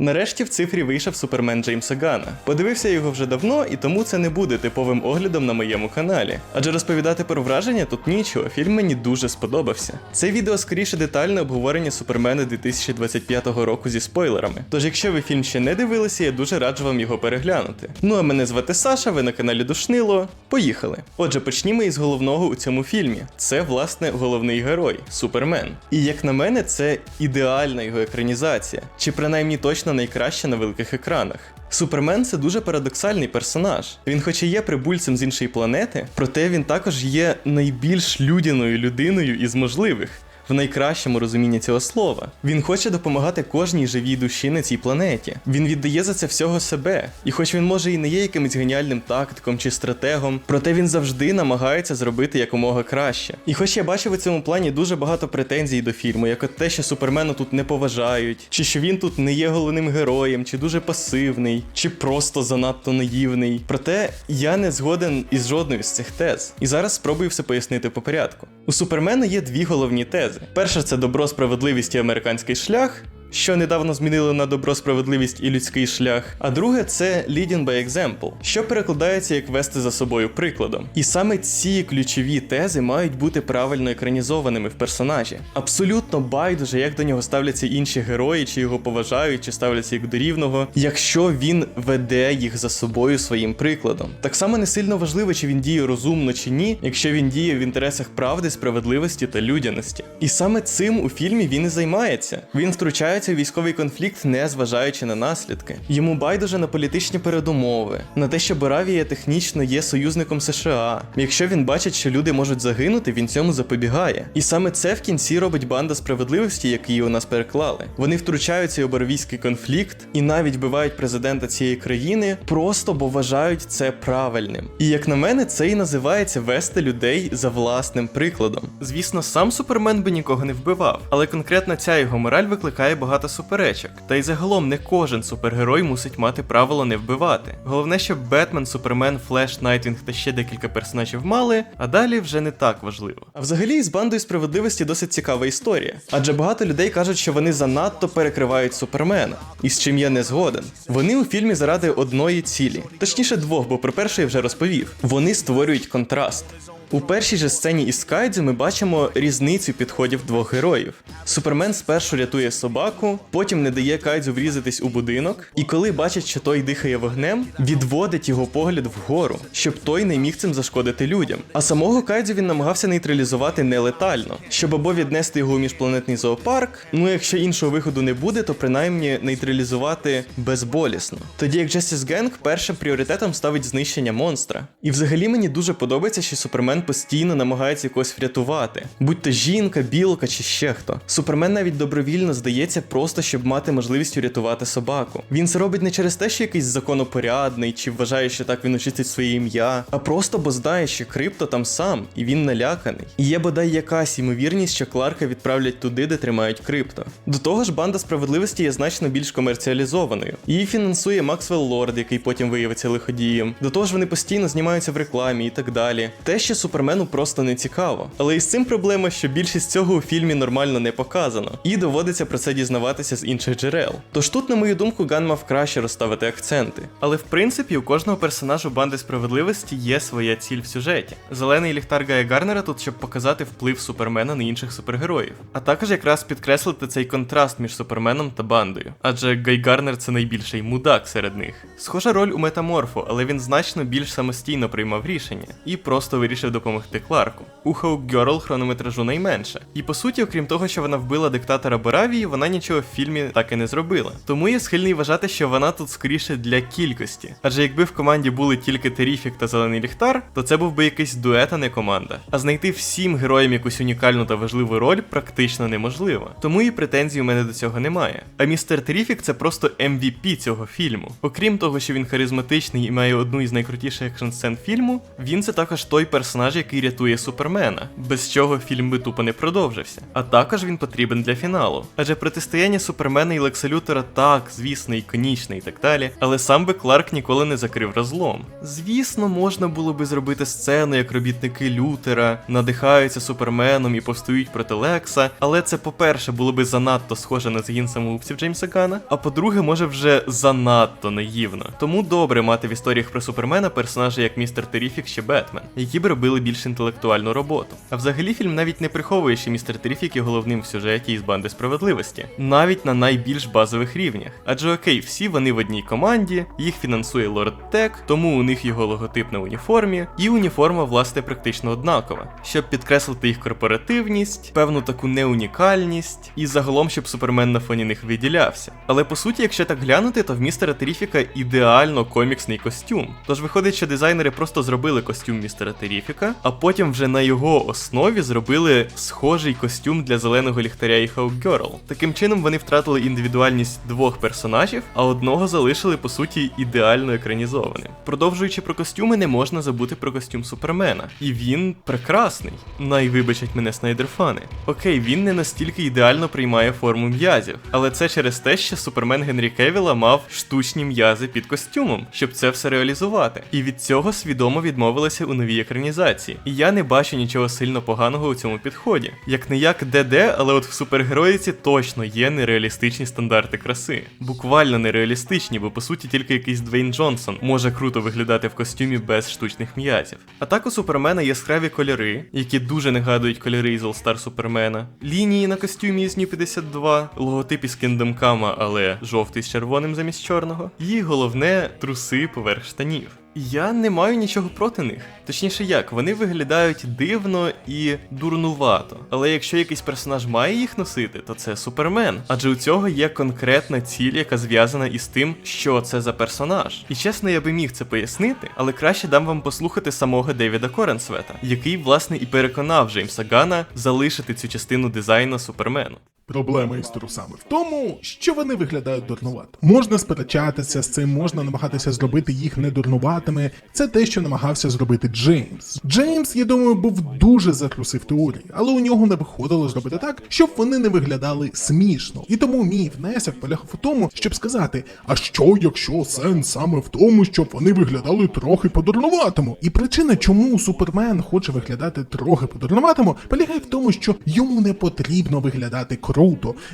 Нарешті в цифрі вийшов супермен Джеймса Гана. Подивився його вже давно, і тому це не буде типовим оглядом на моєму каналі. Адже розповідати про враження тут нічого, фільм мені дуже сподобався. Це відео скоріше детальне обговорення супермена 2025 року зі спойлерами. Тож, якщо ви фільм ще не дивилися, я дуже раджу вам його переглянути. Ну а мене звати Саша, ви на каналі Душнило. Поїхали. Отже, почнімо із головного у цьому фільмі. Це, власне, головний герой Супермен. І як на мене, це ідеальна його екранізація, чи принаймні точно найкраща на великих екранах. Супермен це дуже парадоксальний персонаж. Він, хоч і є прибульцем з іншої планети, проте він також є найбільш людяною людиною із можливих. В найкращому розумінні цього слова. Він хоче допомагати кожній живій душі на цій планеті. Він віддає за це всього себе. І хоч він може і не є якимось геніальним тактиком чи стратегом, проте він завжди намагається зробити якомога краще. І хоч я бачив у цьому плані дуже багато претензій до фільму, як от те, що супермена тут не поважають, чи що він тут не є головним героєм, чи дуже пасивний, чи просто занадто наївний. Проте я не згоден із жодною з цих тез. І зараз спробую все пояснити по порядку. У супермена є дві головні тези. Перша це добро, справедливість і американський шлях. Що недавно змінили на добро, справедливість і людський шлях. А друге це leading by example, що перекладається як вести за собою прикладом. І саме ці ключові тези мають бути правильно екранізованими в персонажі. Абсолютно байдуже, як до нього ставляться інші герої, чи його поважають, чи ставляться як до рівного, якщо він веде їх за собою своїм прикладом. Так само не сильно важливо, чи він діє розумно чи ні, якщо він діє в інтересах правди, справедливості та людяності. І саме цим у фільмі він і займається. Він втручається військовий конфлікт, не зважаючи на наслідки. Йому байдуже на політичні передумови, на те, що Боравія технічно є союзником США. Якщо він бачить, що люди можуть загинути, він цьому запобігає. І саме це в кінці робить банда справедливості, як її у нас переклали. Вони втручаються у боровійський конфлікт і навіть вбивають президента цієї країни, просто бо вважають це правильним. І як на мене, це і називається вести людей за власним прикладом. Звісно, сам супермен би нікого не вбивав, але конкретно ця його мораль викликає багато суперечок. Та й загалом не кожен супергерой мусить мати правило не вбивати. Головне, щоб Бетмен, Супермен, Флеш, Найтвінг та ще декілька персонажів мали, а далі вже не так важливо. А взагалі з бандою справедливості досить цікава історія. Адже багато людей кажуть, що вони занадто перекривають супермена, і з чим я не згоден. Вони у фільмі заради одної цілі, точніше двох, бо про першу я вже розповів. Вони створюють контраст. У першій же сцені із Кайдзю ми бачимо різницю підходів двох героїв. Супермен спершу рятує собаку, потім не дає Кайдзю врізатись у будинок, і коли бачить, що той дихає вогнем, відводить його погляд вгору, щоб той не міг цим зашкодити людям. А самого Кайдзю він намагався нейтралізувати нелетально, щоб або віднести його у міжпланетний зоопарк, ну якщо іншого виходу не буде, то принаймні нейтралізувати безболісно. Тоді як Justice Gang першим пріоритетом ставить знищення монстра. І взагалі мені дуже подобається, що Супермен постійно намагається якось врятувати, будь то жінка, білка чи ще хто. Супермен навіть добровільно здається, просто щоб мати можливість врятувати собаку. Він це робить не через те, що якийсь законопорядний, чи вважає, що так він очистить своє ім'я, а просто бо знає, що крипто там сам, і він наляканий. І є бодай якась ймовірність, що Кларка відправлять туди, де тримають крипто. До того ж, банда справедливості є значно більш комерціалізованою. Її фінансує Максвелл Лорд, який потім виявиться лиходієм. До того ж, вони постійно знімаються в рекламі і так далі. Те, що Супермену просто не цікаво. Але із цим проблема, що більшість цього у фільмі нормально не показано, і доводиться про це дізнаватися з інших джерел. Тож тут, на мою думку, Ган мав краще розставити акценти. Але в принципі у кожного персонажу банди справедливості є своя ціль в сюжеті. Зелений ліхтар Гая Гарнера тут, щоб показати вплив Супермена на інших супергероїв, а також якраз підкреслити цей контраст між Суперменом та бандою. Адже Гай Гарнер це найбільший мудак серед них. Схожа роль у метаморфу, але він значно більш самостійно приймав рішення і просто вирішив допомогти Кларку. У Girl хронометражу найменше. І по суті, окрім того, що вона вбила диктатора Боравії, вона нічого в фільмі так і не зробила. Тому я схильний вважати, що вона тут скоріше для кількості. Адже якби в команді були тільки Теріфік та Зелений Ліхтар, то це був би якийсь дует, а не команда. А знайти всім героям якусь унікальну та важливу роль практично неможливо. Тому і претензій у мене до цього немає. А містер Теріфік це просто MVP цього фільму. Окрім того, що він харизматичний і має одну із найкрутіших екшн сцен фільму, він це також той персонаж персонаж, який рятує Супермена, без чого фільм би тупо не продовжився. А також він потрібен для фіналу. Адже протистояння Супермена і Лекса Лютера так, звісно, іконічне і так далі, але сам би Кларк ніколи не закрив розлом. Звісно, можна було би зробити сцену, як робітники Лютера надихаються Суперменом і повстають проти Лекса, але це, по-перше, було би занадто схоже на згін самоубців Джеймса Гана, а по-друге, може вже занадто наївно. Тому добре мати в історіях про Супермена персонажа як містер Теріфік чи Бетмен, які б робили більш інтелектуальну роботу. А взагалі фільм навіть не приховує, що містер Теріфік є головним в сюжеті із банди справедливості, навіть на найбільш базових рівнях. Адже окей, всі вони в одній команді, їх фінансує Лорд Тек, тому у них його логотип на уніформі, і уніформа, власне, практично однакова, щоб підкреслити їх корпоративність, певну таку неунікальність, і загалом, щоб супермен на фоні них виділявся. Але по суті, якщо так глянути, то в містера Теріфіка ідеально коміксний костюм. Тож виходить, що дизайнери просто зробили костюм містера Теріфіка, а потім вже на його основі зробили схожий костюм для зеленого ліхтаря і Хаугерл. Таким чином вони втратили індивідуальність двох персонажів, а одного залишили по суті ідеально екранізованим. Продовжуючи про костюми, не можна забути про костюм Супермена. І він прекрасний. Найвибачать мене снайдерфани. Окей, він не настільки ідеально приймає форму м'язів, але це через те, що Супермен Генрі Кевіла мав штучні м'язи під костюмом, щоб це все реалізувати. І від цього свідомо відмовилися у новій екранізації. І я не бачу нічого сильно поганого у цьому підході. Як не як ДД, але от в супергероїці точно є нереалістичні стандарти краси. Буквально нереалістичні, бо по суті тільки якийсь Двейн Джонсон може круто виглядати в костюмі без штучних м'язів. А так у Супермена яскраві кольори, які дуже нагадують кольори із All Star Супермена, лінії на костюмі із New 52, логотип із Kingdom Come, але жовтий з червоним замість чорного, і головне труси поверх штанів. Я не маю нічого проти них. Точніше, як, вони виглядають дивно і дурнувато. Але якщо якийсь персонаж має їх носити, то це супермен. Адже у цього є конкретна ціль, яка зв'язана із тим, що це за персонаж. І чесно, я би міг це пояснити, але краще дам вам послухати самого Девіда Коренсвета, який, власне, і переконав Джеймса Гана залишити цю частину дизайну супермену. Проблема із трусами в тому, що вони виглядають дурнувато. Можна сперечатися з цим, можна намагатися зробити їх не дурнуватими. Це те, що намагався зробити Джеймс. Джеймс, я думаю, був дуже затрусив теорії, але у нього не виходило зробити так, щоб вони не виглядали смішно. І тому мій внесок полягав у тому, щоб сказати: а що, якщо сенс саме в тому, щоб вони виглядали трохи по-дурнуватому? І причина, чому Супермен хоче виглядати трохи по-дурнуватому, полягає в тому, що йому не потрібно виглядати круто.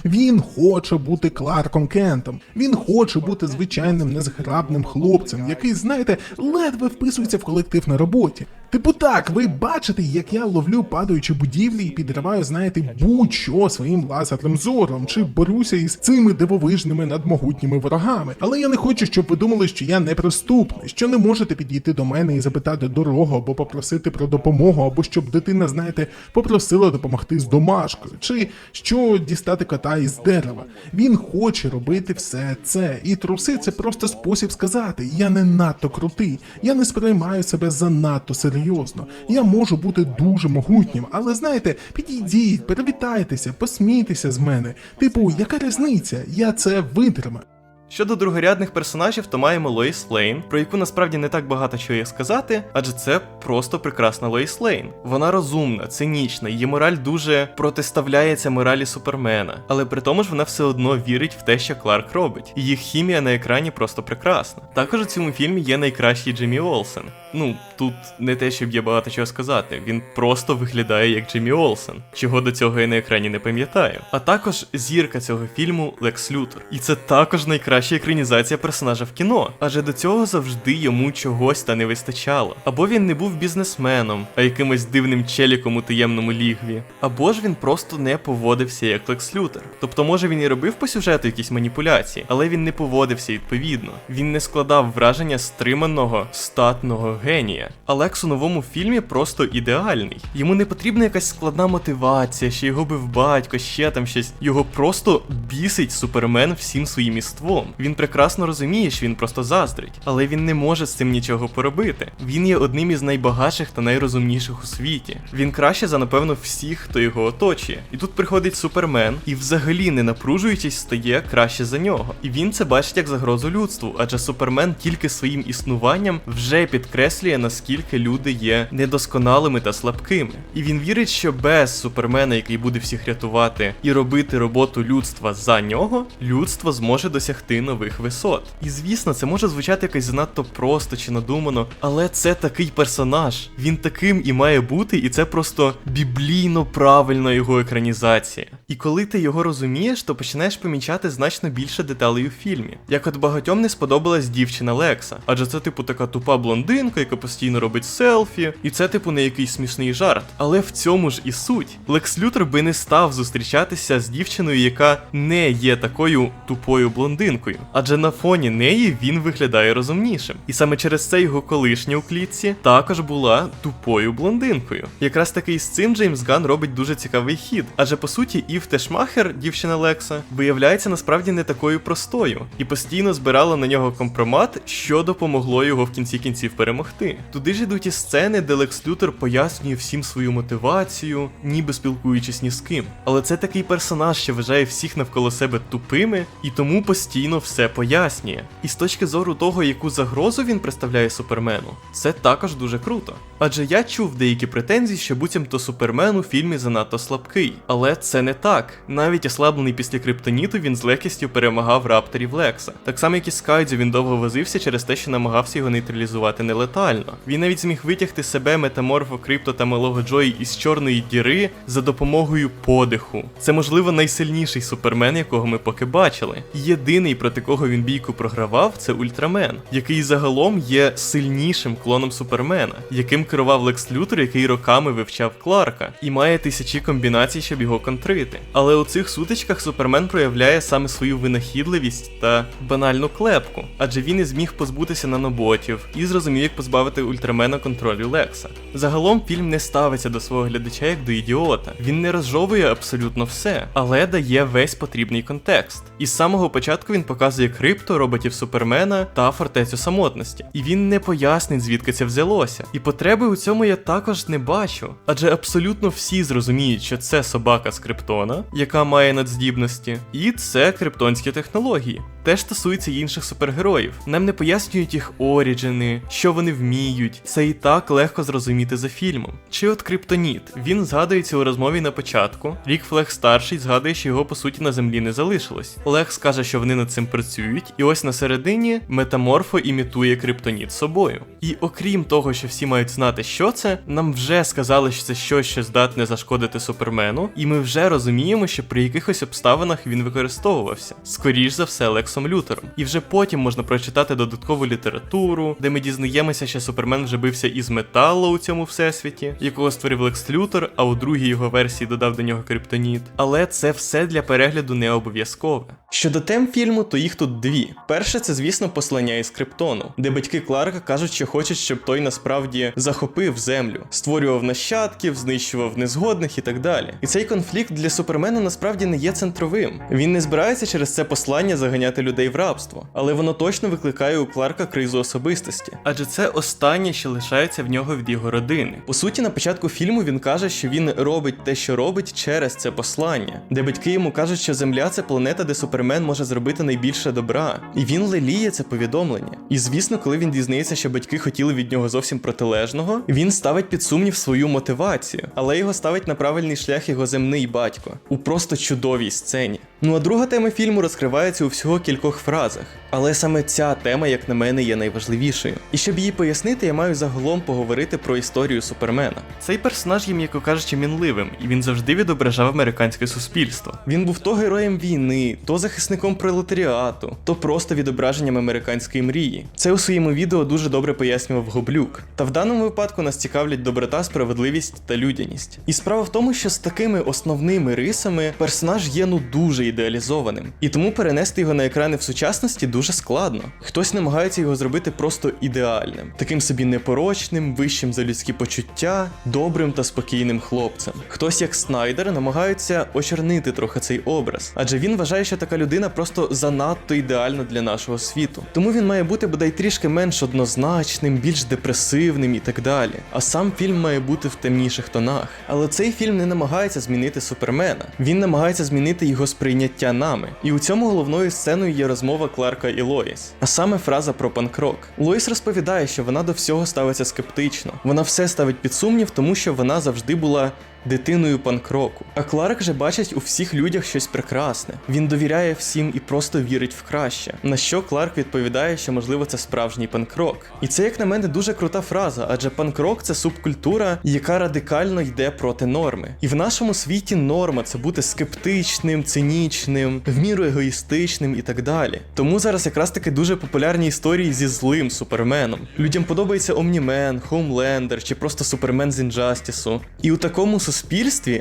Він хоче бути Кларком Кентом. Він хоче бути звичайним незграбним хлопцем, який, знаєте, ледве вписується в колектив на роботі. Типу так, ви бачите, як я ловлю падаючі будівлі і підриваю, знаєте, будь-що своїм лазерним зором, чи борюся із цими дивовижними надмогутніми ворогами. Але я не хочу, щоб ви думали, що я неприступний, що не можете підійти до мене і запитати дорогу або попросити про допомогу, або щоб дитина, знаєте, попросила допомогти з домашкою, чи що дістати кота із дерева. Він хоче робити все це. І труси це просто спосіб сказати: я не надто крутий, я не сприймаю себе занадто серйозно. Я можу бути дуже могутнім, але знаєте, підійдіть, привітайтеся, посмійтеся з мене. Типу, яка різниця? Я це витримаю. Щодо другорядних персонажів, то маємо Лоїс Лейн, про яку насправді не так багато чого є сказати, адже це просто прекрасна Лоїс Лейн. Вона розумна, цинічна, її мораль дуже протиставляється моралі Супермена, але при тому ж вона все одно вірить в те, що Кларк робить. Їх хімія на екрані просто прекрасна. Також у цьому фільмі є найкращий Джиммі Олсен. Ну, тут не те, щоб є багато чого сказати. Він просто виглядає як Джиммі Олсен, чого до цього я на екрані не пам'ятаю. А також зірка цього фільму Лекс Лютер. І це також найкраща екранізація персонажа в кіно, адже до цього завжди йому чогось та не вистачало. Або він не був бізнесменом, а якимось дивним челіком у таємному лігві, або ж він просто не поводився як Лекс Лютер. Тобто, може він і робив по сюжету якісь маніпуляції, але він не поводився відповідно. Він не складав враження стриманого, статного генія. А Лекс у новому фільмі просто ідеальний. Йому не потрібна якась складна мотивація, що його бив батько, ще там щось. Його просто бісить супермен всім своїм іством. Він прекрасно розуміє, що він просто заздрить, але він не може з цим нічого поробити. Він є одним із найбагатших та найрозумніших у світі. Він краще за напевно всіх, хто його оточує. І тут приходить супермен і взагалі не напружуючись стає краще за нього. І він це бачить як загрозу людству, адже супермен тільки своїм існуванням вже підкреслює підкреслює, наскільки люди є недосконалими та слабкими. І він вірить, що без супермена, який буде всіх рятувати і робити роботу людства за нього, людство зможе досягти нових висот. І звісно, це може звучати якось занадто просто чи надумано, але це такий персонаж. Він таким і має бути, і це просто біблійно правильна його екранізація. І коли ти його розумієш, то починаєш помічати значно більше деталей у фільмі. Як от багатьом не сподобалась дівчина Лекса, адже це, типу, така тупа блондинка, яка постійно робить селфі, і це, типу, не якийсь смішний жарт. Але в цьому ж і суть. Лекс Лютер би не став зустрічатися з дівчиною, яка не є такою тупою блондинкою. Адже на фоні неї він виглядає розумнішим. І саме через це його колишня у клітці також була тупою блондинкою. Якраз таки з цим Джеймс Ган робить дуже цікавий хід. Адже по суті, Ів Тешмахер, дівчина Лекса, виявляється насправді не такою простою і постійно збирала на нього компромат, що допомогло його в кінці кінців перемогти. Туди ж ідуть і сцени, де Лекс Лютер пояснює всім свою мотивацію, ніби спілкуючись ні з ким. Але це такий персонаж, що вважає всіх навколо себе тупими і тому постійно все пояснює. І з точки зору того, яку загрозу він представляє супермену, це також дуже круто. Адже я чув деякі претензії, що буцімто супермен у фільмі занадто слабкий. Але це не так. Навіть ослаблений після криптоніту він з легкістю перемагав рапторів Лекса. Так само, як і Скайдзю, він довго возився через те, що намагався його нейтралізувати нелетально. Він навіть зміг витягти себе метаморфо крипто та малого Джої із чорної діри за допомогою подиху. Це можливо найсильніший супермен, якого ми поки бачили. Єдиний, проти кого він бійку програвав, це Ультрамен, який загалом є сильнішим клоном супермена, яким керував Лекс Лютер, який роками вивчав Кларка, і має тисячі комбінацій, щоб його контрити. Але у цих сутичках супермен проявляє саме свою винахідливість та банальну клепку, адже він і зміг позбутися наноботів і зрозумів, як позбавити ультрамена контролю Лекса. Загалом фільм не ставиться до свого глядача як до ідіота. Він не розжовує абсолютно все, але дає весь потрібний контекст. І з самого початку він показує крипто, роботів супермена та фортецю самотності. І він не пояснить, звідки це взялося. І потреби у цьому я також не бачу. Адже абсолютно всі зрозуміють, що це собака з Криптона, яка має надздібності, і це криптонські технології. Теж стосується інших супергероїв. Нам не пояснюють їх оріджини, що вони вміють. Це і так легко зрозуміти за фільмом. Чи от Криптоніт. Він згадується у розмові на початку. Рік Флег старший згадує, що його по суті на землі не залишилось. Олег скаже, що вони над цим працюють, і ось на середині метаморфо імітує Криптоніт собою. І окрім того, що всі мають знати, що це, нам вже сказали, що це щось, що здатне зашкодити супермену, і ми вже розуміємо, що при якихось обставинах він використовувався. Скоріш за все, Лексом Лютером. І вже потім можна прочитати додаткову літературу, де ми дізнаємося, що супермен вже бився із металу у цьому всесвіті, якого створив Лекс Лютер, а у другій його версії додав до нього криптоніт. Але це все для перегляду не обов'язкове. Щодо тем фільму, то їх тут дві. Перше, це, звісно, послання із Криптону, де батьки Кларка кажуть, що хочуть, щоб той насправді захопив землю, створював нащадків, знищував незгодних і так далі. І цей конфлікт для супермена насправді не є центровим. Він не збирається через це послання заганяти людей в рабство, але воно точно викликає у Кларка кризу особистості, адже це останнє, що лишається в нього від його родини. По суті, на початку фільму він каже, що він робить те, що робить через це послання, де батьки йому кажуть, що Земля це планета, де супермен може зробити найбільше добра. І він леліє це повідомлення. І звісно, коли він дізнається, що батьки хотіли від нього зовсім протилежного, він ставить під сумнів свою мотивацію, але його ставить на правильний шлях його земний батько у просто чудовій сцені. Ну а друга тема фільму розкривається у всього кількох фразах. Але саме ця тема, як на мене, є найважливішою. І щоб її пояснити, я маю загалом поговорити про історію Супермена. Цей персонаж є, м'яко кажучи, мінливим, і він завжди відображав американське суспільство. Він був то героєм війни, то захисником пролетаріату, то просто відображенням американської мрії. Це у своєму відео дуже добре пояснював Гоблюк. Та в даному випадку нас цікавлять доброта, справедливість та людяність. І справа в тому, що з такими основними рисами персонаж є ну дуже ідеалізованим, і тому перенести його на екрани в сучасності дуже складно. Хтось намагається його зробити просто ідеальним, таким собі непорочним, вищим за людські почуття, добрим та спокійним хлопцем. Хтось, як Снайдер, намагається очернити трохи цей образ, адже він вважає, що така людина просто занадто ідеальна для нашого світу. Тому він має бути бодай трішки менш однозначним, більш депресивним і так далі. А сам фільм має бути в темніших тонах. Але цей фільм не намагається змінити супермена. Він намагається змінити його сприйняття нами. І у цьому головною сценою є розмова Кларка і Лоїс. А саме фраза про панкрок. Лоїс розповідає, що вона до всього ставиться скептично. Вона все ставить під сумнів, тому що вона завжди була дитиною панкроку. А Кларк же бачить у всіх людях щось прекрасне. Він довіряє всім і просто вірить в краще. На що Кларк відповідає, що можливо це справжній панкрок. І це, як на мене, дуже крута фраза, адже панкрок це субкультура, яка радикально йде проти норми. І в нашому світі норма це бути скептичним, цинічним, в міру егоїстичним і так далі. Тому зараз якраз таки дуже популярні історії зі злим суперменом. Людям подобається Омнімен, Хоумлендер чи просто Супермен з інжастісу. І у такому суспільстві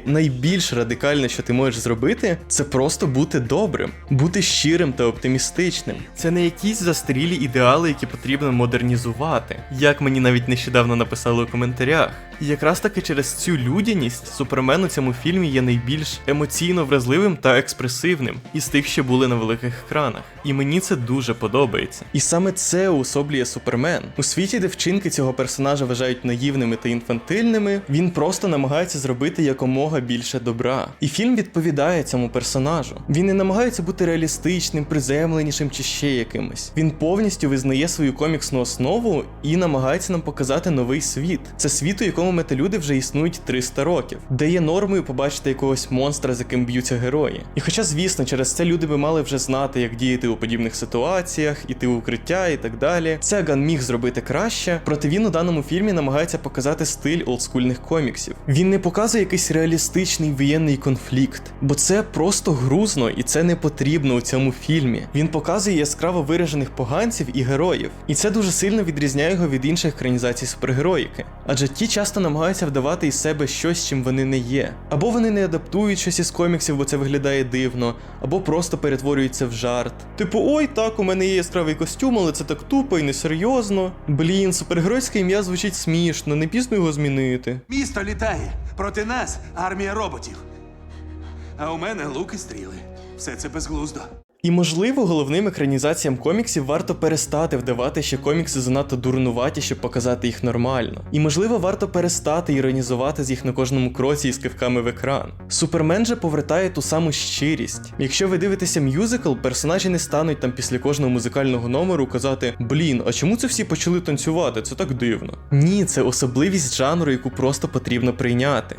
найбільш радикальне, що ти можеш зробити, це просто бути добрим, бути щирим та оптимістичним. Це не якісь застарілі ідеали, які потрібно модернізувати, як мені навіть нещодавно написали у коментарях. І якраз таки через цю людяність Супермен у цьому фільмі є найбільш емоційно вразливим та експресивним із тих, що були на великих екранах. І мені це дуже подобається. І саме це уособлює Супермен. У світі, де вчинки цього персонажа вважають наївними та інфантильними, він просто намагається зробити якомога більше добра. І фільм відповідає цьому персонажу. Він не намагається бути реалістичним, приземленішим чи ще якимось. Він повністю визнає свою коміксну основу і намагається нам показати новий світ. Це світ, у якому металюди вже існують 300 років, де є нормою побачити якогось монстра, з яким б'ються герої. І хоча, звісно, через це люди би мали вже знати, як діяти у подібних ситуаціях, іти у укриття і так далі. Сеган міг зробити краще, проте він у даному фільмі намагається показати стиль олдскульних коміксів. Він не показує якийсь реалістичний воєнний конфлікт, бо це просто грузно і це не потрібно у цьому фільмі. Він показує яскраво виражених поганців і героїв, і це дуже сильно відрізняє його від інших екранізацій супергероїки. Адже ті часто намагаються вдавати із себе щось, чим вони не є. Або вони не адаптують щось із коміксів, бо це виглядає дивно, або просто перетворюються в жарт. Типу, ой, так, у мене є яскравий костюм, але це так тупо і несерйозно. Блін, супергеройське ім'я звучить смішно, не пізно його змінити. Місто літає. Проти нас армія роботів. А у мене лук і стріли. Все це безглуздо. І можливо, головним екранізаціям коміксів варто перестати вдавати, що комікси занадто дурнуваті, щоб показати їх нормально. І можливо, варто перестати іронізувати з їх на кожному кроці із кивками в екран. Супермен же повертає ту саму щирість. Якщо ви дивитеся мюзикл, персонажі не стануть там після кожного музикального номеру казати: Блін, а чому це всі почали танцювати? Це так дивно. Ні, це особливість жанру, яку просто потрібно прийняти.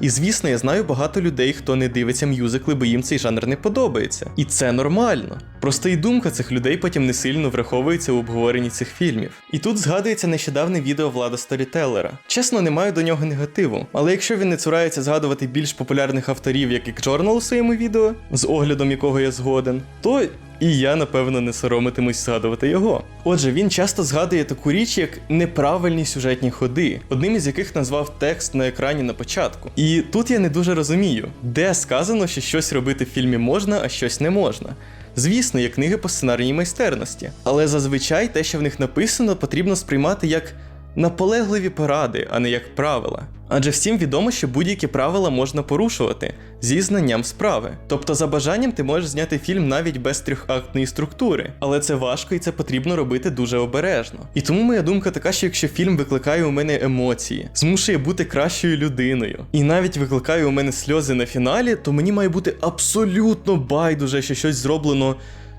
І звісно, я знаю багато людей, хто не дивиться мюзикли, бо їм цей жанр не подобається. І це нормально. Просто і думка цих людей потім не сильно враховується у обговоренні цих фільмів. І тут згадується нещодавне відео Влада Сторітелера. Чесно, не маю до нього негативу, але якщо він не цурається згадувати більш популярних авторів, як і Джорнал у своєму відео, з оглядом якого я згоден, то і я, напевно, не соромитимусь згадувати його. Отже, він часто згадує таку річ, як неправильні сюжетні ходи, одним із яких назвав текст на екрані на початку. І тут я не дуже розумію, де сказано, що щось робити в фільмі можна, а щось не можна. Звісно, є книги по сценарній майстерності, але зазвичай те, що в них написано, потрібно сприймати як наполегливі поради, а не як правила. Адже всім відомо, що будь-які правила можна порушувати зі знанням справи. Тобто, за бажанням ти можеш зняти фільм навіть без трьохактної структури, але це важко і це потрібно робити дуже обережно. І тому моя думка така, що якщо фільм викликає у мене емоції, змушує бути кращою людиною, і навіть викликає у мене сльози на фіналі, то мені має бути абсолютно байдуже, що щось зроблено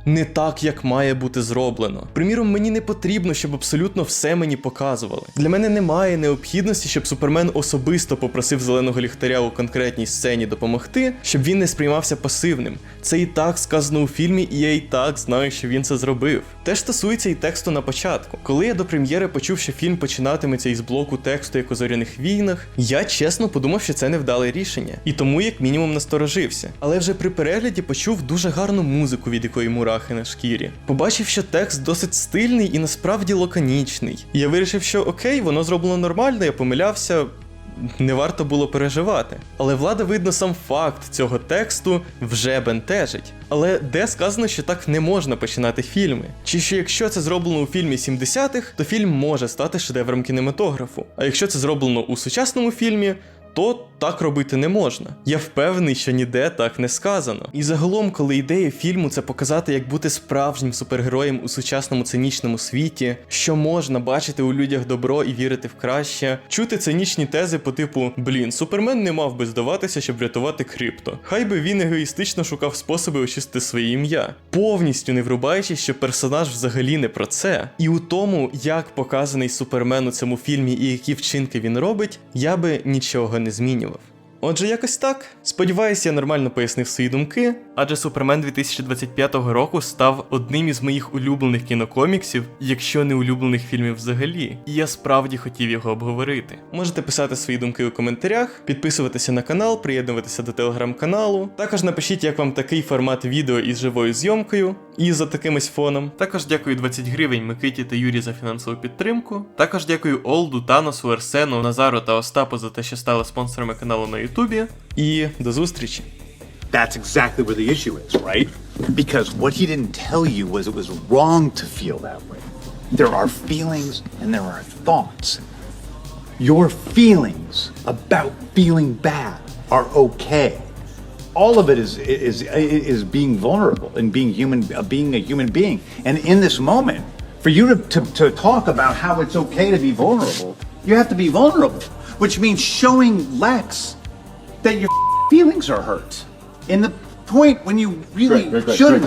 не так, як має бути зроблено. Приміром, мені не потрібно, щоб абсолютно все мені показували. Для мене немає необхідності, щоб супермен особисто попросив зеленого ліхтаря у конкретній сцені допомогти, щоб він не сприймався пасивним. Це і так сказано у фільмі, і я і так знаю, що він це зробив. Теж стосується і тексту на початку. Коли я до прем'єри почув, що фільм починатиметься із блоку тексту як у зоряних війнах, я чесно подумав, що це невдале рішення, і тому як мінімум насторожився. Але вже при перегляді почув дуже гарну музику, від якої мурахи на шкірі. Побачив, що текст досить стильний і насправді лаконічний. І я вирішив, що окей, воно зроблено нормально, я помилявся. Не варто було переживати. Але влада, видно, сам факт цього тексту вже бентежить. Але де сказано, що так не можна починати фільми? Чи що якщо це зроблено у фільмі 70-х, то фільм може стати шедевром кінематографу. А якщо це зроблено у сучасному фільмі, то так робити не можна. Я впевнений, що ніде так не сказано. І загалом, коли ідея фільму це показати, як бути справжнім супергероєм у сучасному цинічному світі, що можна бачити у людях добро і вірити в краще, чути цинічні тези по типу Блін, супермен не мав би здаватися, щоб врятувати крипто. Хай би він егоїстично шукав способи очистити своє ім'я, повністю не врубаючись, що персонаж взагалі не про це. І у тому, як показаний супермен у цьому фільмі і які вчинки він робить, я би нічого не змінював. Отже, якось так. Сподіваюся, я нормально пояснив свої думки, адже Супермен 2025 року став одним із моїх улюблених кінокоміксів, якщо не улюблених фільмів взагалі. І я справді хотів його обговорити. Можете писати свої думки у коментарях, підписуватися на канал, приєднуватися до телеграм-каналу. Також напишіть, як вам такий формат відео із живою зйомкою і за такимось фоном. Також дякую 20 гривень Микиті та Юрі за фінансову підтримку. Також дякую Олду, Таносу, Арсену, Назару та Остапу за те, що стали спонсорами каналу на Ютубі. І до зустрічі! That's exactly where the issue is, right? Because what he didn't tell you was it was wrong to feel that way. There are feelings and there are thoughts. Your feelings about feeling bad are okay. All of it is is is being vulnerable and being human, uh, being a human being. And in this moment, for you to, to, to talk about how it's okay to be vulnerable, you have to be vulnerable, which means showing Lex that your feelings are hurt. In the point when you really shouldn't.